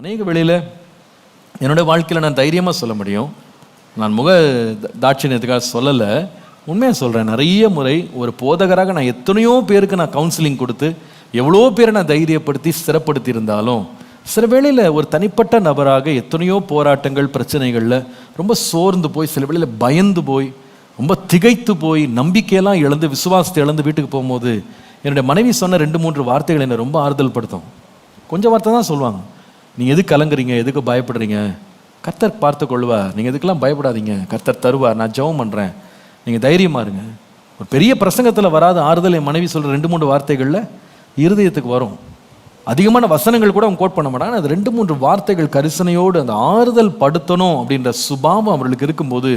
அநேக வேளையில் என்னோட வாழ்க்கையில் நான் தைரியமாக சொல்ல முடியும். நான் முக த- தாட்சிணியத்துக்காக சொல்லலை. உண்மையாக சொல்கிறேன் நிறைய முறை ஒரு போதகராக நான் எத்தனையோ பேருக்கு நான் கவுன்சிலிங் கொடுத்து எவ்வளோ பேரை நான் தைரியப்படுத்தி ஸ்திரப்படுத்தி இருந்தாலும் சில வேளையில் ஒரு தனிப்பட்ட நபராக எத்தனையோ போராட்டங்கள் பிரச்சனைகளில் ரொம்ப சோர்ந்து போய் சில வேளையில் பயந்து போய் ரொம்ப திகைத்து போய் நம்பிக்கையெல்லாம் இழந்து விசுவாசத்தை இழந்து வீட்டுக்கு போகும்போது என்னுடைய மனைவி சொன்ன ரெண்டு மூன்று வார்த்தைகள் என்னை ரொம்ப ஆறுதல் படுத்தும் கொஞ்சம் வார்த்தை தான் சொல்லுவாங்க. நீங்கள் எதுக்கு கலங்குறீங்க? எதுக்கு பயப்படுறீங்க? கர்த்தர் பார்த்து கொள்வார் நீங்கள் எதுக்கெல்லாம் பயப்படாதீங்க? கர்த்தர் தருவார். நான் ஜெபம் பண்ணுறேன் நீங்கள் தைரியமாக இருங்க. ஒரு பெரிய பிரசங்கத்தில் வராத ஆறுதல் என் மனைவி சொல்கிற ரெண்டு மூன்று வார்த்தைகளில் இருதயத்துக்கு வரும். அதிகமான வசனங்கள் கூட அவங்க கோட் பண்ண மாட்டாங்க அது ரெண்டு மூன்று வார்த்தைகள் கரிசனையோடு அந்த ஆறுதல் படுத்தணும் அப்படின்ற சுபாவம் அவர்களுக்கு இருக்கும்போது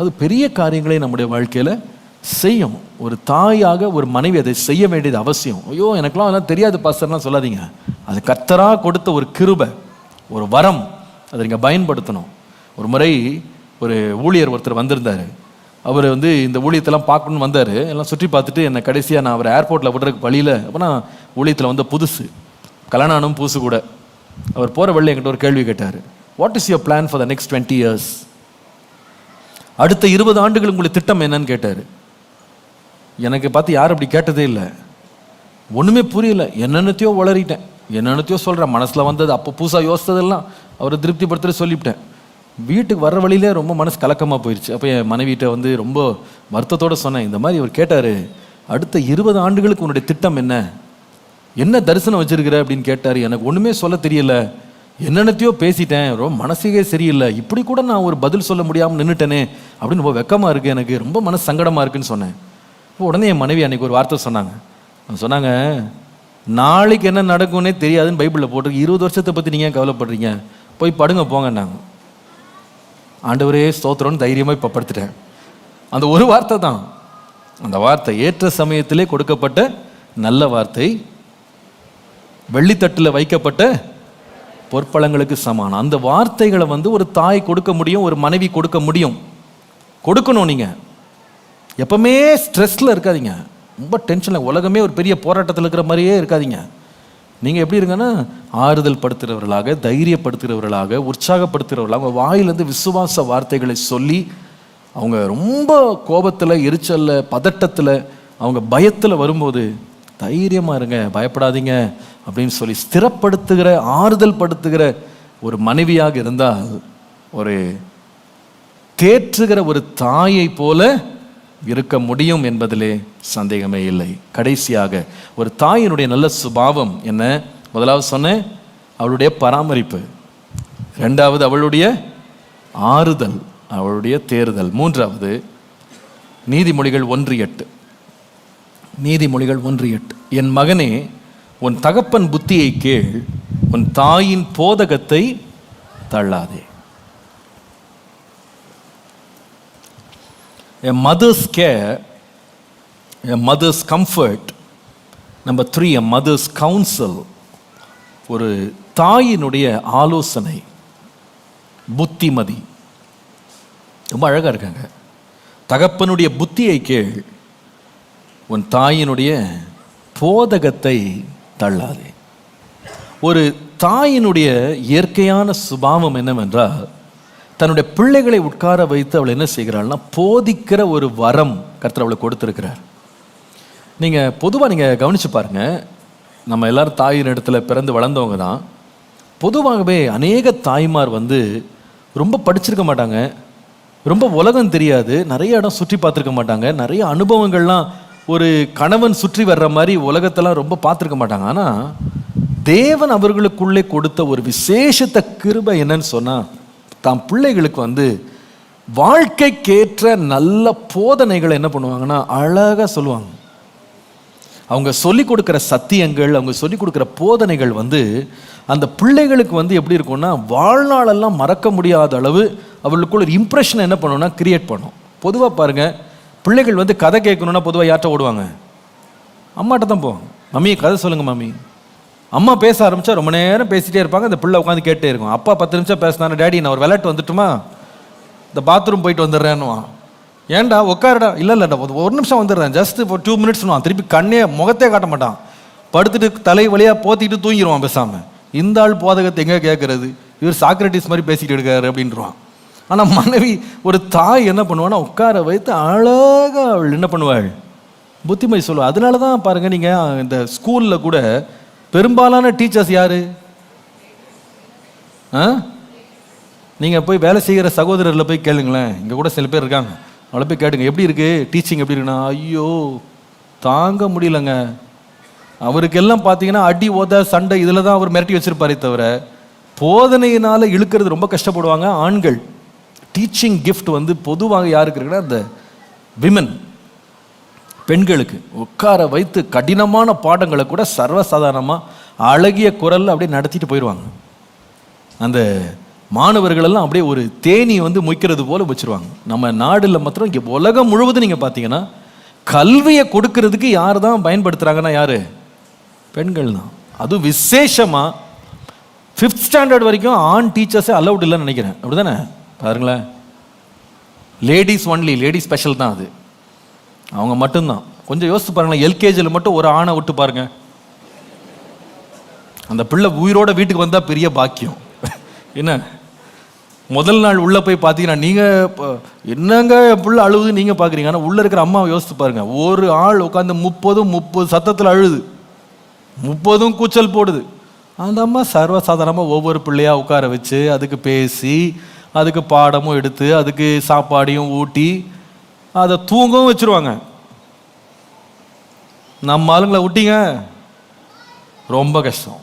அது பெரிய காரியங்களை நம்முடைய வாழ்க்கையில் செய்யும். ஒரு தாயாக ஒரு மனைவி அதை செய்ய வேண்டியது அவசியம். ஐயோ எனக்குலாம் அதெல்லாம் தெரியாது பாஸ்டர்லாம் சொல்லாதீங்க. அது கத்தராக கொடுத்த ஒரு கிருபை ஒரு வரம் அதை நீங்கள் பயன்படுத்தணும். ஒரு முறை ஒரு ஊழியர் ஒருத்தர் வந்திருந்தார். அவர் வந்து இந்த ஊழியத்தெல்லாம் பார்க்கணும்னு வந்தார். எல்லாம் சுற்றி பார்த்துட்டு என்னை கடைசியாக நான் அவர் ஏர்போர்ட்டில் விடுறதுக்கு வழியில் அப்போனா ஊழியத்தில் வந்த புதுசு கல்யாணம் புதுசு கூட. அவர் போகிற வழியில் என்கிட்ட ஒரு கேள்வி கேட்டார். What is your plan for the next twenty years அடுத்த இருபது ஆண்டுகள் உங்களுக்கு திட்டம் என்னன்னு கேட்டார். எனக்கு பார்த்து யாரும் அப்படி கேட்டதே இல்லை. ஒன்றுமே புரியல. என்னென்னத்தையோ உளறிட்டேன். என்னென்னத்தையோ சொல்கிறேன் மனசில் வந்தது அப்போ புதுசாக யோசித்ததெல்லாம் அவரை திருப்திப்படுத்துகிற சொல்லிவிட்டேன். வீட்டுக்கு வர்ற வழியிலே ரொம்ப மனசு கலக்கமாக போயிடுச்சு அப்போ என் மனைவிட்ட வந்து ரொம்ப வருத்தத்தோட சொன்னேன். இந்த மாதிரி அவர் கேட்டார் அடுத்த இருபது ஆண்டுகளுக்கு உன்னுடைய திட்டம் என்ன? என்ன தரிசனம் வச்சுருக்கிற? அப்படின்னு கேட்டார். எனக்கு ஒன்றுமே சொல்ல தெரியல. என்னென்னத்தையோ பேசிட்டேன். ரொம்ப மனசுக்கே சரியில்லை. இப்படி கூட நான் ஒரு பதில் சொல்ல முடியாமல் நின்றுட்டேனே அப்படின்னு ரொம்ப வெக்கமாக இருக்குது எனக்கு. ரொம்ப மனசு சங்கடமாக இருக்குன்னு சொன்னேன். அப்போ உடனே என் மனைவி அன்னைக்கு ஒரு வார்த்தை சொன்னாங்க. அவங்க சொன்னாங்க நாளைக்கு என்ன நடக்கும்னே தெரியாதுன்னு பைபிளில் போட்டு இருபது வருஷத்தை பற்றி நீங்கள் ஏன் கவலைப்படுறீங்க? போய் படுங்க போங்கன்னாங்க. ஆண்டவரே ஸ்தோத்திரம்னு தைரியமாக இப்போ படுத்துட்டேன். அந்த ஒரு வார்த்தை தான். அந்த வார்த்தை ஏற்ற சமயத்திலே கொடுக்கப்பட்ட நல்ல வார்த்தை. வெள்ளித்தட்டில் வைக்கப்பட்ட பொற்பழங்களுக்கு சமானம். அந்த வார்த்தைகளை வந்து ஒரு தாய் கொடுக்க முடியும் ஒரு மனைவி கொடுக்க முடியும். கொடுக்கணும் நீங்கள் எப்பவுமே ஸ்ட்ரெஸ்ஸில் இருக்காதீங்க. ரொம்ப டென்ஷனில் உலகமே ஒரு பெரிய போராட்டத்தில் இருக்கிற மாதிரியே இருக்காதீங்க. நீங்கள் எப்படி இருங்கன்னா ஆறுதல் படுத்துகிறவர்களாக தைரியப்படுத்துகிறவர்களாக உற்சாகப்படுத்துகிறவர்களாக அவங்க வாயிலேருந்து விசுவாச வார்த்தைகளை சொல்லி அவங்க ரொம்ப கோபத்தில் எரிச்சலில் பதட்டத்தில் அவங்க பயத்தில் வரும்போது தைரியமாக இருங்க பயப்படாதீங்க அப்படின்னு சொல்லி ஸ்திரப்படுத்துகிற ஆறுதல் படுத்துகிற ஒரு மனைவியாக இருந்தால் ஒரு தேற்றுகிற ஒரு தாயை போல இருக்க முடியும் என்பதிலே சந்தேகமே இல்லை. கடைசியாக ஒரு தாயினுடைய நல்ல சுபாவம் என்ன? முதலாவது சொன்னேன் அவளுடைய பராமரிப்பு. ரெண்டாவது அவளுடைய ஆறுதல் அவளுடைய தேறுதல் மூன்றாவது நீதிமொழிகள் ஒன்று எட்டு. நீதிமொழிகள் ஒன்று எட்டு. என் மகனே உன் தகப்பன் புத்தியை கேள் உன் தாயின் போதகத்தை தள்ளாதே. A mother's care, a mother's comfort, number three a mother's counsel ஒரு தாயினுடைய ஆலோசனை. புத்திமதி. ரொம்ப அழகாக இருக்காங்க. தகப்பனுடைய புத்தியை கேள். உன் தாயினுடைய போதகத்தை தள்ளாதே. ஒரு தாயினுடைய இயற்கையான சுபாவம் என்னவென்றால் தன்னுடைய பிள்ளைகளை உட்கார வைத்து அவள் என்ன செய்கிறாள்னா போதிக்கிற ஒரு வரம் கர்த்தர் அவளுக்கு கொடுத்துருக்கிறார். நீங்கள் பொதுவாக நீங்கள் கவனித்து பாருங்க நம்ம எல்லோரும் தாயின் இடத்துல பிறந்து வளர்ந்தவங்க தான். பொதுவாகவே அநேக தாய்மார் வந்து ரொம்ப படிச்சிருக்க மாட்டாங்க. ரொம்ப உலகம் தெரியாது. நிறைய இடம் சுற்றி பார்த்துருக்க மாட்டாங்க. நிறைய அனுபவங்கள்லாம் ஒரு கணவன் சுற்றி வர்ற மாதிரி உலகத்தெல்லாம் ரொம்ப பார்த்துருக்க மாட்டாங்க. ஆனால் தேவன் அவர்களுக்குள்ளே கொடுத்த ஒரு விசேஷத்த கிருபை என்னன்னு சொன்னால் தாம் பிள்ளைகளுக்கு வந்து வாழ்க்கைக்கேற்ற நல்ல போதனைகளை என்ன பண்ணுவாங்கன்னா அழகாக சொல்லுவாங்க. அவங்க சொல்லிக் கொடுக்குற சத்தியங்கள் அவங்க சொல்லிக் கொடுக்குற போதனைகள் வந்து அந்த பிள்ளைகளுக்கு வந்து எப்படி இருக்கும்னா வாழ்நாளெல்லாம் மறக்க முடியாத அளவு அவளுக்குள்ள ஒரு இம்ப்ரெஷனை என்ன பண்ணணும்னா கிரியேட் பண்ணும். பொதுவாக பாருங்கள் பிள்ளைகள் வந்து கதை கேட்கணுன்னா பொதுவாக யார்கிட்ட ஓடுவாங்க? அம்மாட்ட தான் போவாங்க. மம்மி கதை சொல்லுங்கள் மம்மி. அம்மா பேச ஆரம்பிச்சா ரொம்ப நேரம் பேசிகிட்டே இருப்பாங்க. அந்த பிள்ளை உட்காந்து கேட்டே இருக்கும். அப்பா பத்து நிமிஷம் பேசினாரு டேடி நான் ஒரு விளையாட்டு வந்துட்டுமா? இந்த பாத்ரூம் போயிட்டு வந்துடுறேன்னுவான். ஏன்டா உட்காருடா. இல்லை இல்லைடா ஒரு நிமிஷம் வந்துடுறேன். ஜஸ்ட் இப்போ டூ மினிட்ஸ்னுவான் திருப்பி கண்ணே முகத்தே காட்ட மாட்டான். படுத்துட்டு தலை வழியாக போத்திட்டு தூங்கிடுவான் பேசாமல் இந்த ஆள் போதகத்தை எங்கே கேட்குறது இவர் சாக்ரட்டிஸ் மாதிரி பேசிக்கிட்டு இருக்காரு அப்படின்றான் ஆனால் மனைவி ஒரு தாய் என்ன பண்ணுவான்னா உட்கார வைத்து அழகா அவள் என்ன பண்ணுவாள்? புத்திமதி சொல்லுவாள் அதனால தான் பாருங்கள் நீங்கள் இந்த ஸ்கூலில் கூட பெரும்பாலான டீச்சர்ஸ் யாரு? ஆ? நீங்கள் போய் வேலை செய்கிற சகோதரரில் போய் கேளுங்களேன். இங்கே கூட சில பேர் இருக்காங்க. அவளை போய் கேட்டுங்க. எப்படி இருக்கு? டீச்சிங் எப்படி இருக்குன்னா ஐயோ தாங்க முடியலங்க. அவருக்கெல்லாம் பார்த்தீங்கன்னா அடி ஓத சண்டை இதில் தான் அவர் மிரட்டி வச்சிருப்பாரே தவிர போதனையினால் இழுக்கிறது ரொம்ப கஷ்டப்படுவாங்க ஆண்கள். டீச்சிங் கிஃப்ட் வந்து பொதுவாக யாருக்கு இருக்குன்னா அந்த விமன் பெண்களுக்கு உட்கார வைத்து கடினமான பாடங்களை கூட சர்வசாதாரணமாக அழகிய குரலில் அப்படியே நடத்திட்டு போயிடுவாங்க. அந்த மாணவர்களெல்லாம் அப்படியே ஒரு தேனி வந்து முய்க்கிறது போல வச்சிருவாங்க. நம்ம நாடில் மாத்திரம் இங்கே உலகம் முழுவதும் நீங்கள் பார்த்தீங்கன்னா கல்வியை கொடுக்கறதுக்கு யார் தான் பயன்படுத்துகிறாங்கன்னா யாரு? பெண்கள் தான். அதுவும் விசேஷமாக ஃபிஃப்த் ஸ்டாண்டர்ட் வரைக்கும் ஆண் டீச்சர்ஸே அலௌட் இல்லைன்னு நினைக்கிறேன். அப்படிதானே? பாருங்களேன். லேடிஸ் ஒன்லி லேடிஸ் ஸ்பெஷல் தான் அது. அவங்க மட்டும்தான். கொஞ்சம் யோசிச்சு பாருங்களேன் எல்கேஜியில் மட்டும் ஒரு ஆணை விட்டு பாருங்க. அந்த பிள்ளை உயிரோட வீட்டுக்கு வந்தால் பெரிய பாக்கியம். என்ன? முதல் நாள் உள்ளே போய் பார்த்தீங்கன்னா நீங்கள் இப்போ என்னங்க பிள்ளை அழுது நீங்கள் பார்க்குறீங்க ஆனால் உள்ளே இருக்கிற அம்மாவை யோசித்து பாருங்கள் ஒரு ஆள் உட்காந்து முப்பதும் முப்பது சத்தத்தில் அழுது. முப்பதும் கூச்சல் போடுது. அந்த அம்மா சர்வசாதாரணமாக ஒவ்வொரு பிள்ளையாக உட்கார வச்சு அதுக்கு பேசி அதுக்கு பாடமும் எடுத்து அதுக்கு சாப்பாடையும் ஊட்டி அதை தூங்கவும் வச்சிருவாங்க. நம்ம ஆளுங்களை விட்டீங்க. ரொம்ப கஷ்டம்.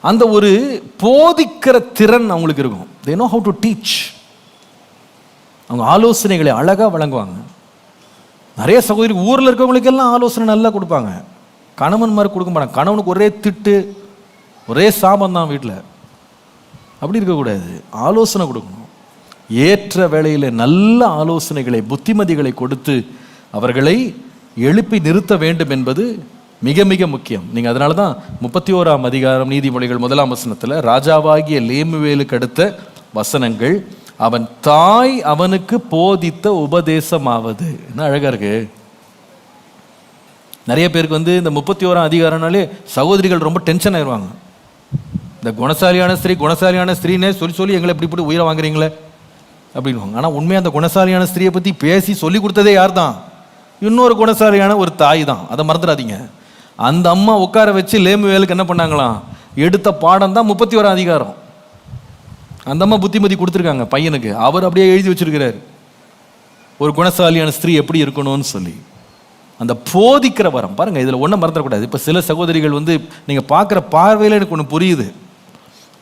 அந்த ஒரு போதிக்கிற திறன் அவங்களுக்கு இருக்கும். They know how to teach அவங்க ஆலோசனைகளை அழகாக வழங்குவாங்க. நிறைய சகோதரி ஊரில் இருக்கவங்களுக்கெல்லாம் ஆலோசனை நல்லா கொடுப்பாங்க. கணவன் மாதிரி கொடுக்க மாட்டாங்க. கணவனுக்கு ஒரே திட்டு ஒரே சாபம் தான் வீட்டில் அப்படி இருக்கக்கூடாது. ஆலோசனை கொடுக்கணும். ஏற்ற வேளையில் நல்ல ஆலோசனைகளை புத்திமதிகளை கொடுத்து அவர்களை எழுப்பி நிறுத்த வேண்டும் என்பது மிக மிக முக்கியம். நீங்கள் அதனால தான் முப்பத்தி ஓராம் அதிகாரம் நீதிமொழிகள் முதலாம் வசனத்தில் ராஜாவாகிய லேமுவேலுக்கு அடுத்த வசனங்கள் அவன் தாய் அவனுக்கு போதித்த உபதேசமாவது. என்ன அழகாக இருக்கு. நிறைய பேருக்கு வந்து இந்த முப்பத்தி ஓராம் அதிகாரம்னாலே சகோதரிகள் ரொம்ப டென்ஷன் ஆயிடுவாங்க இந்த குணசாலியான ஸ்திரீ குணசாலியான ஸ்திரீனே சொல்லி சொல்லி எங்களை இப்படி இப்படி உயிரை வாங்குறீங்களே? அப்படின்வாங்க ஆனால் உண்மையாக அந்த குணசாலியான ஸ்திரியை பற்றி பேசி சொல்லி கொடுத்ததே யார் தான் இன்னொரு குணசாலியான ஒரு தாய் தான் அதை மறந்துடாதீங்க. அந்த அம்மா உட்கார வச்சு லேம்பு வேலுக்கு என்ன பண்ணாங்களாம்? எடுத்த பாடம் தான் முப்பத்தி ஒரு அதிகாரம். அந்த அம்மா புத்திமதி கொடுத்துருக்காங்க பையனுக்கு. அவர் அப்படியே எழுதி வச்சிருக்கிறார். ஒரு குணசாலியான ஸ்திரீ எப்படி இருக்கணும்னு சொல்லி. அந்த போதிக்கிற வரம். பாருங்க இதில் ஒன்றும் மறந்துடக்கூடாது. இப்போ சில சகோதரிகள் வந்து நீங்கள் பார்க்குற பார்வையில் எனக்கு ஒன்று புரியுது.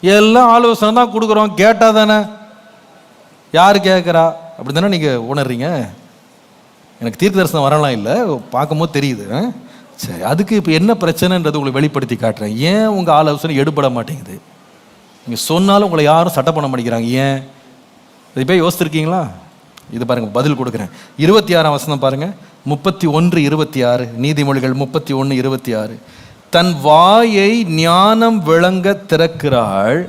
எல்லாம் ஆலோசனை தான் கொடுக்குறோம். கேட்டால் தானே யார் கேட்குறா? அப்படி தானே நீங்கள் உணர்றீங்க? எனக்கு தீர்க்க தரிசனம் வரலாம் இல்லை. பார்க்கும்போது தெரியுது. ஆ? சரி அதுக்கு இப்போ என்ன பிரச்சனைன்றது உங்களை வெளிப்படுத்தி காட்டுறேன். ஏன் உங்கள் ஆலோசனை எடுபட மாட்டேங்குது? நீங்கள் சொன்னாலும் உங்களை யாரும் சட்டை பண்ண மாட்டேங்கிறாங்க. ஏன்? இது போய் யோசிச்சிருக்கீங்களா? இது பாருங்கள் பதில் கொடுக்குறேன். இருபத்தி ஆறாம் வசனம் பாருங்கள் முப்பத்தி ஒன்று இருபத்தி ஆறு நீதிமொழிகள் முப்பத்தி ஒன்று இருபத்தி ஆறு தன் வாயை ஞானம் விளங்க திறக்கிறாள்.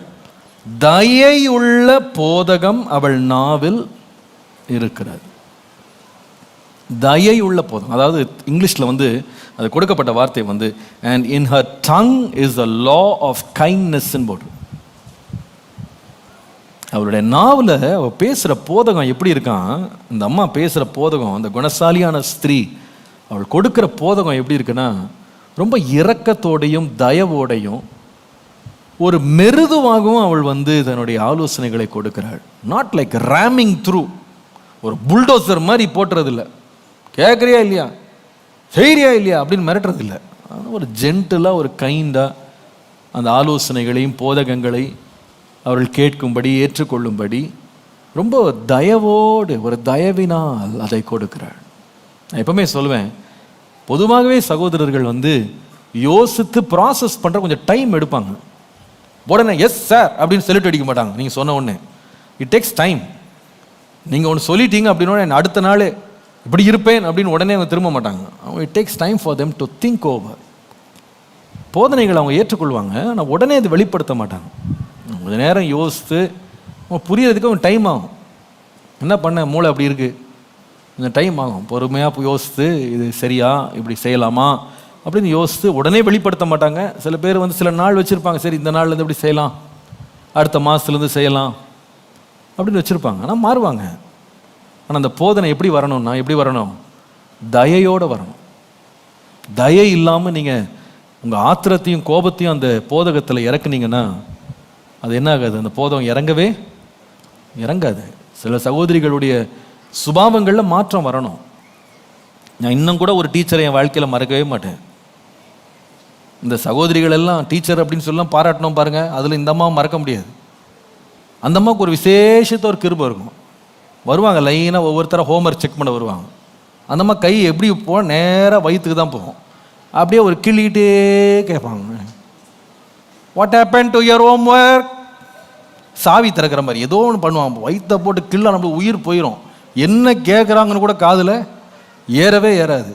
தயையுள்ள போதகம் அவள் நாவில் இருக்கிறது. தயை உள்ள போதகம். அதாவது இங்கிலீஷில் வந்து அது கொடுக்கப்பட்ட வார்த்தை வந்து and in her tongue is the law of கைண்ட்னஸ்ன்னு போட்டு. அவளுடைய நாவில் அவள் பேசுகிற போதகம் எப்படி இருக்கான்? இந்த அம்மா பேசுகிற போதகம் அந்த குணசாலியான ஸ்திரீ அவள் கொடுக்குற போதகம் எப்படி இருக்குன்னா ரொம்ப இரக்கத்தோடையும் தயவோடையும் ஒரு மெருதுவாகவும் அவள் வந்து தன்னுடைய ஆலோசனைகளை கொடுக்கிறாள். நாட் லைக் ரேமிங் த்ரூ ஒரு புல்டோசர் மாதிரி போட்டுறதில்ல. கேட்குறியா இல்லையா? செய்கிறியா இல்லையா? அப்படின்னு மிரட்டுறதில்ல. ஆனால் ஒரு ஜென்டலாக ஒரு கைண்டாக அந்த ஆலோசனைகளையும் போதகங்களை அவர்கள் கேட்கும்படி ஏற்றுக்கொள்ளும்படி ரொம்ப தயவோடு ஒரு தயவினால் அதை கொடுக்கிறாள். நான் எப்பவுமே சொல்லுவேன் பொதுவாகவே சகோதரர்கள் வந்து யோசித்து ப்ராசஸ் பண்ணுற கொஞ்சம் டைம் எடுப்பாங்க. உடனே எஸ் சார் அப்படின்னு செலுட் அடிக்க மாட்டாங்க. நீங்கள் சொன்ன உடனே. இட் டேக்ஸ் டைம் நீங்கள் ஒன்று சொல்லிட்டீங்க அப்படின்னு அடுத்த நாள் இப்படி இருப்பேன் அப்படின்னு உடனே அவங்க திரும்ப மாட்டாங்க. அவங்க it takes time for them to think over போதனைகளை அவங்க ஏற்றுக்கொள்வாங்க. ஆனால் உடனே அது வெளிப்படுத்த மாட்டாங்க. கொஞ்ச நேரம் யோசித்து அவங்க புரியறதுக்கு அவங்க டைம் ஆகும். என்ன பண்ண? மூளை அப்படி இருக்குது கொஞ்சம் டைம் ஆகும். பொறுமையாக யோசித்து இது சரியா? இப்படி செய்யலாமா? அப்படின்னு யோசித்து உடனே வெளிப்படுத்த மாட்டாங்க. சில பேர் வந்து சில நாள் வச்சுருப்பாங்க. சரி இந்த நாள்லேருந்து இப்படி செய்யலாம்? அடுத்த மாதத்துலேருந்து செய்யலாம். அப்படின்னு வச்சுருப்பாங்க. ஆனால் மாறுவாங்க. ஆனால் அந்த போதனை எப்படி வரணும்னா எப்படி வரணும்? தயையோடு வரணும். தயை இல்லாமல் நீங்கள் உங்கள் ஆத்திரத்தையும் கோபத்தையும் அந்த போதகத்தில் இறக்குனீங்கன்னா அது என்ன ஆகாது? அந்த போதகம் இறங்கவே இறங்காது. சில சகோதரிகளுடைய சுபாவங்களில் மாற்றம் வரணும். நான் இன்னும் கூட ஒரு டீச்சரை என் வாழ்க்கையில் மறக்கவே மாட்டேன். இந்த சகோதரிகள் எல்லாம் டீச்சர் அப்படின்னு சொல்லலாம் பாராட்டணும் பாருங்கள் அதில் இந்த அம்மாவை மறக்க முடியாது. அந்த அம்மாவுக்கு ஒரு விசேஷத்த ஒரு கிருபம் இருக்கும். வருவாங்க லைனாக ஒவ்வொருத்தரும் ஹோம்ஒர்க் செக் பண்ண வருவாங்க. அந்த அம்மா கை எப்படி போ நேராக வயிற்றுக்கு தான் போகும். அப்படியே ஒரு கிள்ளிக்கிட்டே கேட்பாங்க. What happen to your homework சாவி திறக்கிற மாதிரி ஏதோ ஒன்று பண்ணுவாங்க. வயிற்ற போட்டு கிள்ள நம்ம உயிர் போயிடும் என்ன கேட்குறாங்கன்னு கூட காதில் ஏறவே ஏறாது.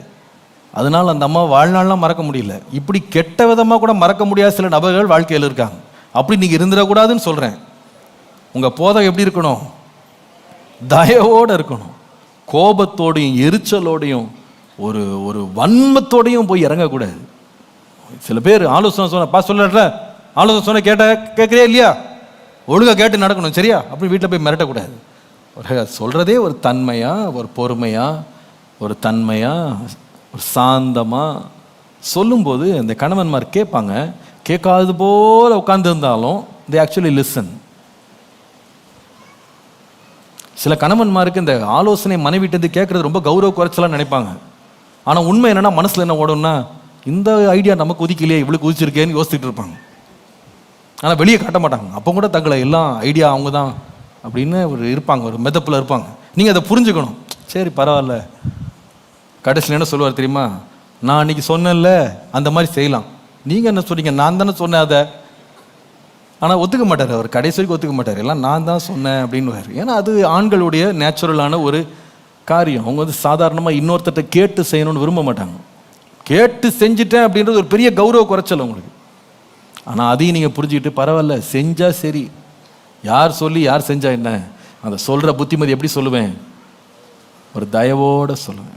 அதனால் அந்த அம்மா வாழ்நாள்லாம் மறக்க முடியல. இப்படி கெட்ட விதமாக கூட மறக்க முடியாத சில நபர்கள் வாழ்க்கையில் இருக்காங்க. அப்படி நீங்கள் இருந்துடக்கூடாதுன்னு சொல்கிறேன் உங்கள் போதம் எப்படி இருக்கணும்? தயவோடு இருக்கணும். கோபத்தோடையும் எரிச்சலோடையும் ஒரு ஒரு வன்மத்தோடையும் போய் இறங்கக்கூடாது. சில பேர் ஆலோசனை சொன்ன பா சொல்லல ஆலோசனை சொன்ன கேட்ட கேட்குறியா இல்லையா? ஒழுங்காக கேட்டு நடக்கணும் சரியா? அப்படி வீட்டில் போய் மிரட்டக்கூடாது. ஒரு சொல்கிறதே ஒரு தன்மையாக ஒரு பொறுமையாக ஒரு தன்மையாக ஒரு சாந்தமாக சொல்லும்போது அந்த கணவன்மார் கேட்பாங்க. கேட்காதது போல உட்காந்துருந்தாலும் தே ஆக்சுவலி லிசன் சில கணவன்மாருக்கு இந்த ஆலோசனை மனைவிட்டு கேட்குறது ரொம்ப கௌரவ குறைச்சலாக நினைப்பாங்க. ஆனால் உண்மை என்னென்னா மனசில் என்ன ஓடும்னா இந்த ஐடியா நமக்கு ஒதுக்கலையே இவ்வளோ குதிச்சிருக்கேன்னு யோசிச்சுட்டு இருப்பாங்க. ஆனால் வெளியே காட்ட மாட்டாங்க. அப்போ கூட தங்களை எல்லாம் ஐடியா அவங்க தான் அப்படின்னு ஒரு இருப்பாங்க ஒரு மெதப்பில் இருப்பாங்க. நீங்கள் அதை புரிஞ்சுக்கணும். சரி பரவாயில்ல. கடைசியில் என்ன சொல்லுவார் தெரியுமா? நான் அன்றைக்கி சொன்னேன்ல அந்த மாதிரி செய்யலாம். நீங்கள் என்ன சொன்னீங்க? நான் தானே சொன்னேன் அதை. ஆனால் ஒத்துக்க மாட்டார் அவர். கடைசி வரைக்கும் ஒத்துக்க மாட்டார். எல்லாம் நான் தான் சொன்னேன் அப்படின்னு ஏன்னா அது ஆண்களுடைய நேச்சுரலான ஒரு காரியம். அவங்க வந்து சாதாரணமாக இன்னொருத்தட்ட கேட்டு செய்யணும்னு விரும்ப மாட்டாங்க. கேட்டு செஞ்சுட்டேன் அப்படின்றது ஒரு பெரிய கௌரவ குறைச்சல் அவங்களுக்கு. ஆனால் அதையும் நீங்கள் புரிஞ்சுக்கிட்டு பரவாயில்ல செஞ்சால் சரி. யார் சொல்லி யார் செஞ்சா என்ன? அதை சொல்கிற புத்திமதி எப்படி சொல்லுவேன்? ஒரு தயவோடு சொல்லுவேன்.